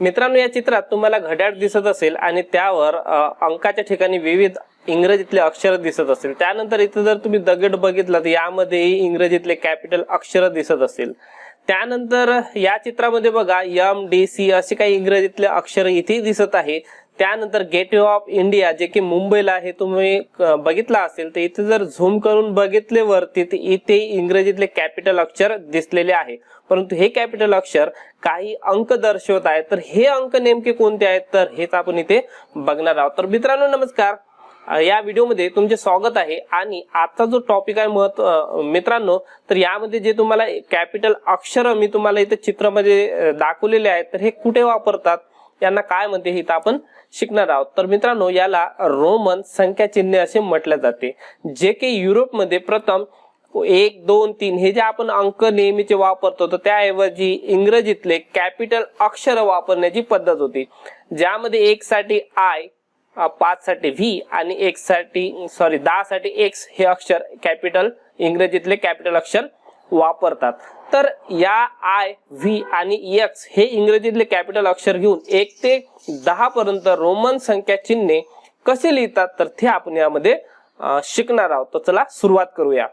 मित्रांनो या चित्रात तुम्हाला घड्याळ दिसत असेल आणि त्यावर अंकाच्या ठिकाणी विविध इंग्रजीतले अक्षर दिसत असेल त्यानंतर इथे जर तुम्ही दगड बघितला तर यामध्येही इंग्रजीतले कॅपिटल अक्षर दिसत असेल त्यानंतर या चित्रामध्ये बघा यम डी सी असे काही इंग्रजीतले अक्षर इथे दिसत आहे त्यानंतर गेटवे ऑफ इंडिया जे की मुंबईला आहे तुम्ही अ, बघितला असेल तर इथे जर झूम करून बघितले वरती तर इथे इंग्रजीतले कॅपिटल अक्षर दिसलेले आहे. परंतु हे कॅपिटल अक्षर काही अंक दर्शवत आहेत. तर हे अंक नेमके कोणते आहेत? तर हेच आपण इथे बघणार आहोत. तर मित्रांनो नमस्कार. या व्हिडिओमध्ये तुमचे स्वागत आहे. आणि आजचा जो टॉपिक आहे महत्त्व मित्रांनो तर यामध्ये जे तुम्हाला कॅपिटल अक्षर मी तुम्हाला इथे चित्रामध्ये दाखवलेले आहेत तर हे कुठे वापरतात? यांना काय म्हणते हे तर आपण शिकणार आहोत. तर मित्रांनो याला रोमन संख्या चिन्हे असे म्हटले जाते. जे की युरोपमध्ये प्रथम एक दोन तीन हे जे आपण अंक नेहमीचे वापरतो तर त्याऐवजी इंग्रजीतले कॅपिटल अक्षर वापरण्याची पद्धत होती. ज्यामध्ये एक साठी आय पाच साठी व्ही आणि एक साठी सॉरी दहा साठी एक्स हे अक्षर कॅपिटल इंग्रजीतले कॅपिटल अक्षर वापरतात. तर या आय व्ही आणि एक्स हे इंग्रजीतले कॅपिटल अक्षर घेऊन एक ते दहा पर्यंत रोमन संख्या चिन्हे कसे लिहितात तर ते आपण यामध्ये शिकणार आहोत. तर चला सुरुवात करूया.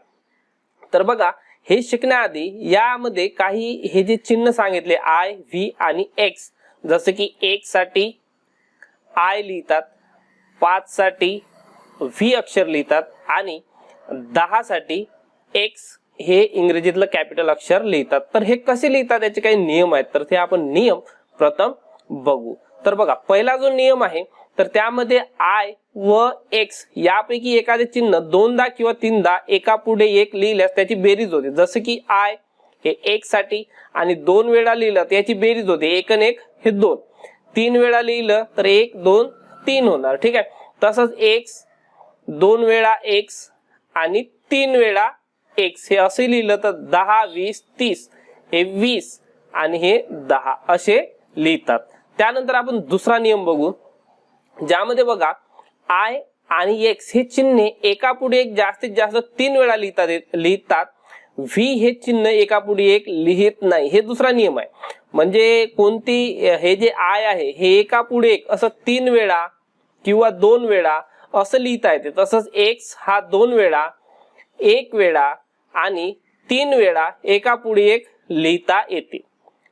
तर बघा हे शिकण्याआधी यामध्ये काही हे जे चिन्ह सांगितले आय व्ही आणि एक्स जसं की एक साठी आय लिहितात पाच साठी व्ही अक्षर लिहितात आणि दहा साठी एक्स हे इंग्रजीतलं कॅपिटल अक्षर लिहितात. तर हे कसे लिहितात? याचे काही नियम आहेत. तर ते आपण नियम प्रथम बघू. तर बघा पहिला जो नियम आहे तर त्यामध्ये आय व एक्स यापैकी एखादे चिन्ह दोनदा किंवा तीनदा एका पुढे एक लिहिल्यास त्याची बेरीज होते. जसं की आय हे एक साठी आणि दोन वेळा लिहिलं तर याची बेरीज होते. एक आणि एक हे दोन. तीन वेळा लिहिलं तर एक दोन तीन होणार. ठीक आहे? तसंच एक्स दोन वेळा एक्स आणि तीन वेळा एक्स हे असे लिहिलं तर दहा वीस तीस हे वीस आणि हे दहा असे लिहितात. त्यानंतर आपण दुसरा नियम बघू ज्यामध्ये बघा आय आणि एक्स हे चिन्हे एका पुढे एक जास्तीत जास्त तीन वेळा लिहितात लिहितात. व्ही हे चिन्ह एका पुढे एक लिहित नाही. हे दुसरा नियम आहे. म्हणजे कोणती हे जे आय आहे हे एका पुढे एक असं तीन वेळा किंवा दोन वेळा असं लिहिता येते. तसंच एक्स हा दोन वेळा एक वेळा आणि तीन वेळा एका पुढे एक लिहिता येते.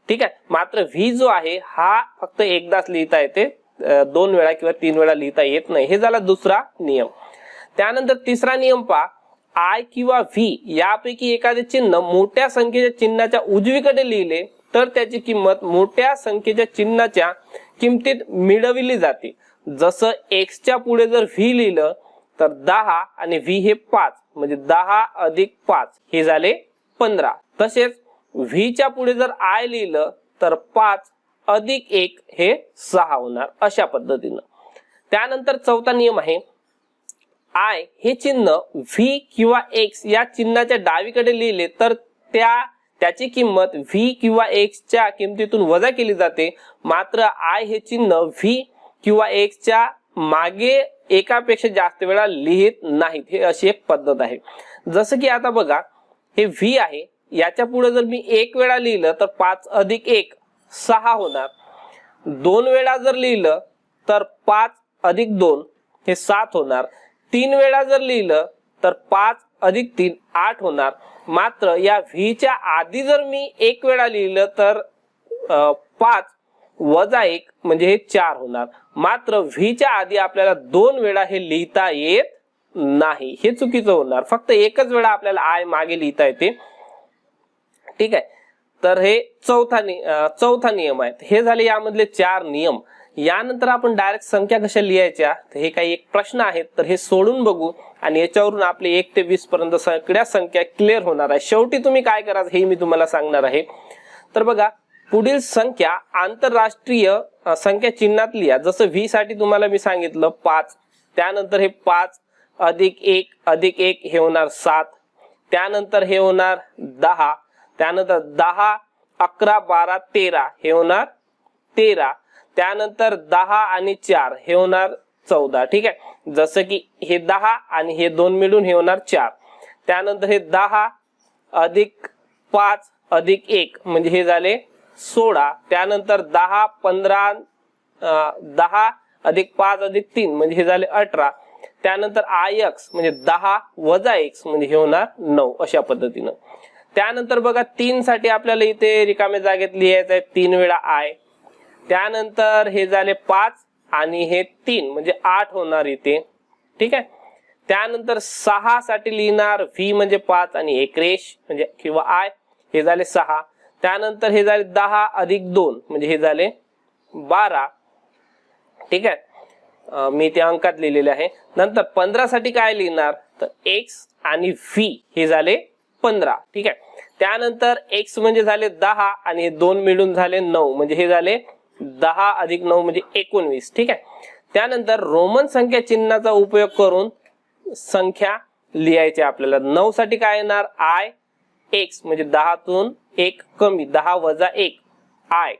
ठीक आहे? मात्र व्ही जो आहे हा फक्त एकदाच लिहिता येते. दोन वेळा किंवा तीन वेळा लिहिता येत नाही. हे झाला दुसरा नियम. त्यानंतर तिसरा नियम पहा. आय किंवा व्ही यापैकी एखादे चिन्ह मोठ्या संख्येच्या चिन्हाच्या उजवीकडे लिहिले तर त्याची किंमत मोठ्या संख्येच्या चिन्हाच्या किमतीत मिळविली जाते. जसं एक्सच्या पुढे जर व्ही लिहिलं तर दहा आणि व्ही हे पाच. म्हणजे दहा अधिक पाच हे झाले पंधरा. तसेच व्हीच्या पुढे जर आय लिहिलं तर पाच अधिक एक हे सहा होणार अशा पद्धतीनं. त्यानंतर चौथा नियम आहे आय हे चिन्ह व्ही किंवा एक्स या चिन्हाच्या डावीकडे लिहिले तर त्या त्याची किंमत व्ही किंवा एक्सच्या किमतीतून वजा केली जाते. मात्र आय हे चिन्ह व्ही किंवा एक्सच्या मागे एकापेक्षा जास्त वेळा लिहित नाहीत. हे अशी एक पद्धत आहे. जसं की आता बघा हे व्ही आहे. याच्यापुढे जर मी एक वेळा लिहिलं तर पाच अधिक एक सहा होणार. दोन वेळा जर लिहिलं तर पाच अधिक दोन हे सात होणार. तीन वेळा जर लिहिलं तर पाच अधिक तीन आठ होणार. मात्र या व्हीच्या आधी जर मी एक वेळा लिहिलं तर पाच वजा एक म्हणजे हे चार होणार. मात्र व्हीच्या आधी आपल्याला दोन वेळा हे लिहिता येत नाही. हे चुकीचं होणार. फक्त एकच वेळा आपल्याला आय मागे लिहिता येते. ठीक आहे? तर हे चौथा नि- चौथा नियम आहे हे झाले यामधले चार नियम. यानंतर आपण डायरेक्ट संख्या कशा लिहायच्या? हे काही एक प्रश्न आहेत. तर हे सोडून बघू. आणि याच्यावरून आपले एक ते वीस पर्यंत सगळ्या संख्या क्लिअर होणार आहे. शेवटी तुम्ही काय कराल हे मी तुम्हाला सांगणार आहे. तर बघा पुढील संख्या आंतरराष्ट्रीय संख्या चिन्हात लिहा जसं व्ही साठी तुम्हाला मी सांगितलं पाच. त्यानंतर हे पाच अधिक एक अधिक एक हे होणार सात. त्यानंतर हे होणार दहा. त्यानंतर दहा अकरा बारा तेरा हे होणार तेरा. त्यानंतर दहा आणि चार हे होणार चौदा. ठीक आहे? जसं की हे दहा आणि हे दोन मिळून हे होणार चार. त्यानंतर हे दहा अधिक पाच अधिक एक. म्हणजे हे झाले सोळा त्यानंतर दहा पंधरा दहा अधिक पाच अधिक तीन म्हणजे हे झाले अठरा. त्यानंतर आय एक्स म्हणजे दहा वजा एक्स म्हणजे हे होणार नऊ अशा पद्धतीनं. त्यानंतर बघा तीन साठी आपल्याला इथे रिकाम्या जागेत लिहायचं आहे तीन वेळा आय. त्यानंतर हे झाले पाच आणि हे तीन म्हणजे आठ होणार इथे. ठीक आहे? त्यानंतर सहा साठी लिहिणार व्ही म्हणजे पाच आणि एक रेश म्हणजे किंवा आय हे झाले सहा. त्यानंतर हे झाले दहा अधिक दोन म्हणजे हे झाले बारा. ठीक आहे? मी ते अंकात लिहिलेले आहे. नंतर पंधरा साठी काय लिहिणार? तर एक्स आणि व्ही हे झाले पंधरा. ठीक आहे? त्यानंतर एक्स म्हणजे झाले दहा आणि हे दोन मिळून झाले नऊ. म्हणजे हे झाले दहा अधिक नऊ म्हणजे एकोणवीस. ठीक आहे? त्यानंतर रोमन संख्या चिन्हाचा उपयोग करून संख्या लिहायची आपल्याला. नऊ साठी काय येणार? आय एक्स म्हणजे दहातून एक कमी दहा वजा एक. आय.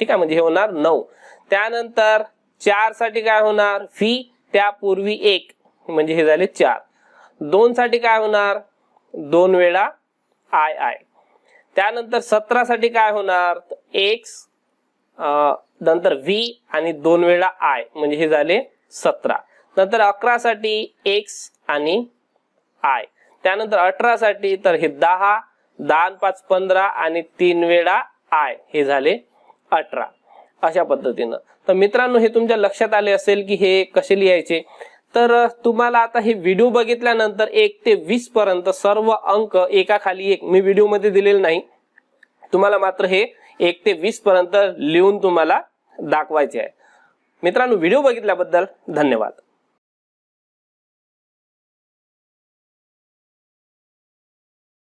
ठीक आहे म्हणजे हे होणार नऊ. त्यानंतर चारसाठी काय होणार? व्ही त्यापूर्वी एक. म्हणजे हे झाले चार. दोन साठी काय होणार? दोन वेळा आय आय. त्यानंतर सतरा साठी काय होणार? एक्स नंतर व्ही आणि दोन वेळा आय. म्हणजे हे झाले सतरा. नंतर अकरा साठी एक्स आणि आय. त्यानंतर अठरा साठी तर हे दहा. दहा पाच पंधरा आणि तीन वेळा आय हे झाले अठरा. अशा पद्धतीनं. तर मित्रांनो हे तुमच्या लक्षात आले असेल की हे कसे लिहायचे? तर तुम्हाला आता हे व्हिडिओ बघितल्यानंतर एक ते वीस पर्यंत सर्व अंक एका खाली एक मी व्हिडिओमध्ये दिलेले नाही. तुम्हाला मात्र हे एक ते वीस पर्यंत लिहून तुम्हाला दाखवायचे आहे. मित्रांनो व्हिडिओ बघितल्याबद्दल धन्यवाद.